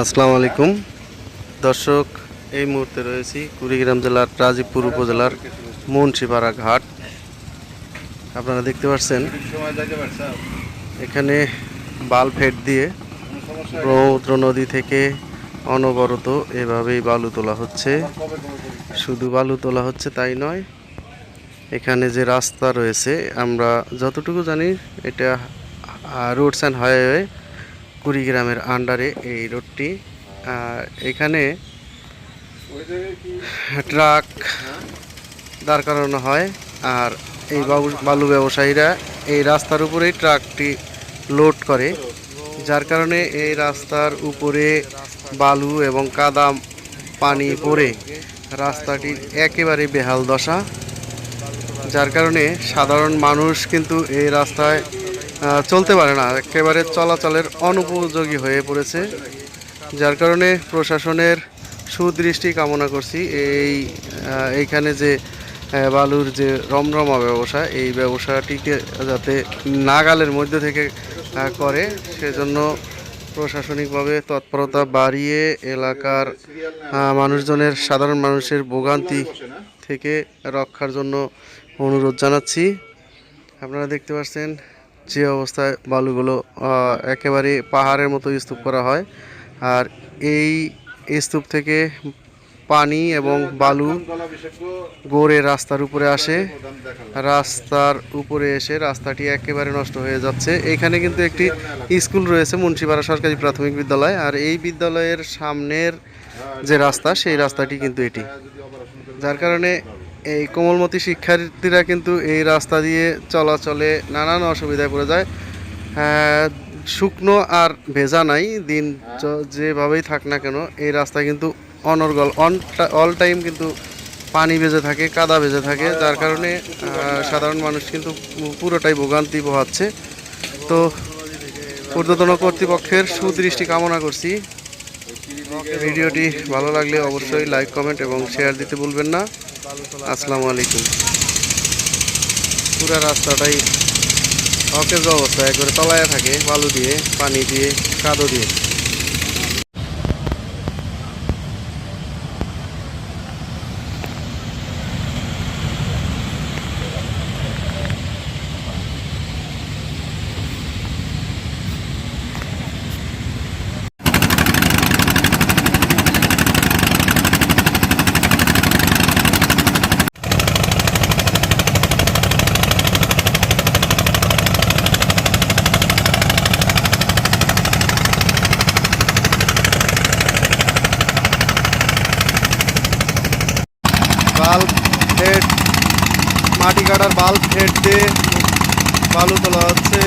আসসালামু আলাইকুম। দর্শক, এই মুহূর্তে রয়েছি কুড়িগ্রাম জেলার রাজীবপুর উপজেলার মুন্সিপাড়া ঘাট। আপনারা দেখতে পাচ্ছেন, এখানে বাল ফেট দিয়ে ব্রহ্মপুত্র নদী থেকে অনবরত এভাবেই বালু তোলা হচ্ছে। শুধু বালু তোলা হচ্ছে তাই নয়, এখানে যে রাস্তা রয়েছে, আমরা যতটুকু জানি এটা রোডস অ্যান্ড হাইওয়ে কুড়িগ্রামের আন্ডারে এই রোডটি। আর এখানে ট্রাক দাঁড় করানো হয়, আর এই বালু ব্যবসায়ীরা এই রাস্তার উপরেই ট্রাকটি লোড করে। যার কারণে এই রাস্তার উপরে বালু এবং কাদা পানি পড়ে। রাস্তাটির একেবারে বেহাল দশা। যার কারণে সাধারণ মানুষ কিন্তু এই রাস্তায় চলতে পারে না। একেবারে চলাচলের অনুপযোগী হয়ে পড়েছে। যার কারণে প্রশাসনের সুদৃষ্টি কামনা করছি। এই এইখানে যে বালুর যে রমরমা ব্যবসা, এই ব্যবসাটিকে যাতে নাগালের মধ্যে থেকে করে, সেজন্য প্রশাসনিকভাবে তৎপরতা বাড়িয়ে এলাকার মানুষজনের, সাধারণ মানুষের ভোগান্তি থেকে রক্ষার জন্য অনুরোধ জানাচ্ছি। আপনারা দেখতে পাচ্ছেন যে অবস্থায় বালুগুলো একেবারে পাহাড়ের মতো স্তূপ করা হয়। আর এই স্তূপ থেকে পানি এবং বালু গড়ে রাস্তার উপরে আসে। রাস্তার উপরে এসে রাস্তাটি একেবারে নষ্ট হয়ে যাচ্ছে। এখানে কিন্তু একটি স্কুল রয়েছে, মুন্সিপাড়া সরকারি প্রাথমিক বিদ্যালয়। আর এই বিদ্যালয়ের সামনের যে রাস্তা, সেই রাস্তাটি কিন্তু এটি। যার কারণে এই কোমলমতি শিক্ষার্থীরা কিন্তু এই রাস্তা দিয়ে চলাচলে নানান অসুবিধায় পড়ে যায়। হ্যাঁ, শুকনো আর ভেজা নাই দিন যেভাবেই থাক না কেন এই রাস্তা কিন্তু অনর্গল অন অল টাইম কিন্তু পানি ভেজে থাকে কাদা ভেজে থাকে যার কারণে সাধারণ মানুষ কিন্তু পুরোটাই ভোগান্তি পোহাচ্ছে। তো ঊর্ধ্বতন কর্তৃপক্ষের সুদৃষ্টি কামনা করছি। ভিডিওটি ভালো লাগলে অবশ্যই লাইক, কমেন্ট এবং শেয়ার দিতে ভুলবেন না। আসসালামু আলাইকুম। পুরা রাস্তাটাই অকেজ অবস্থা, একবারে তলায় থাকে, বালু দিয়ে, পানি দিয়ে, কাদো দিয়ে। বাল্ব হেড মাটি কাটার বাল্ব হেড দিয়ে বালু তোলা হচ্ছে।